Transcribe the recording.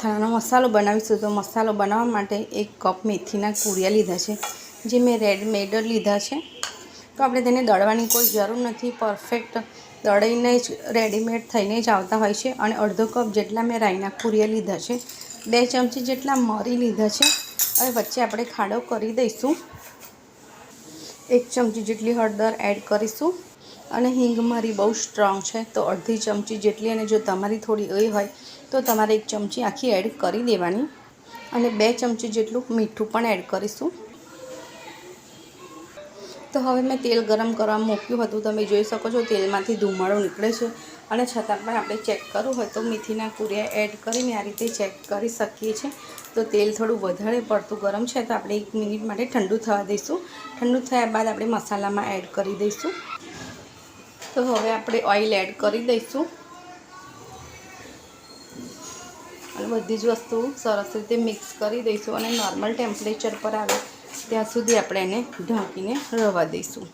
અથાણાનો મસાલો બનાવીશું તો મસાલો બનાવવા માટે એક કપ મેથીના કુરિયા લીધા છે, જે મેં રેડમેડ લીધા છે. તો આપણે તેને દળવાની કોઈ જરૂર નથી પરફેક્ટ દળીને જ રેડીમેડ થઈને જ આવતા હોય છે અને અડધો કપ જેટલા મેં રાઈના કુરિયા લીધા છે, બે ચમચી જેટલા મરી લીધા છે. હવે વચ્ચે આપણે ખાડો કરી દઈશું. એક ચમચી જેટલી હળદર એડ કરીશું. અને હિંગ મારી બહુ સ્ટ્રોંગ છે, તો અડધી ચમચી જેટલી અને જો તમારી થોડી એ હોય, તો તમારે એક ચમચી આખી એડ કરી દેવાની. અને બે ચમચી જેટલું મીઠું પણ એડ કરીશું. તો હવે મેં તેલ ગરમ કરવા મૂક્યું હતું, તમે જોઈ શકો છો તેલમાંથી ધુમાડો નીકળે છે. અને છતાં પણ આપણે ચેક કરવું હોય તો મેથીના કુરિયા એડ કરીને આ રીતે ચેક કરી શકીએ છીએ. તો તેલ થોડું વધારે પડતું ગરમ છે, તો આપણે એક મિનિટ માટે ઠંડુ થવા દઈશું. ઠંડુ થયા બાદ આપણે મસાલામાં એડ કરી દઈશું. તો હવે આપણે ઓઇલ એડ કરી દઈશું. અને બધી જ વસ્તુ સરસ રીતે મિક્સ કરી દઈશું અને નોર્મલ ટેમ્પરેચર પર આવે ત્યાં સુધી આપણે એને ઢાંકીને રવા દઈશું.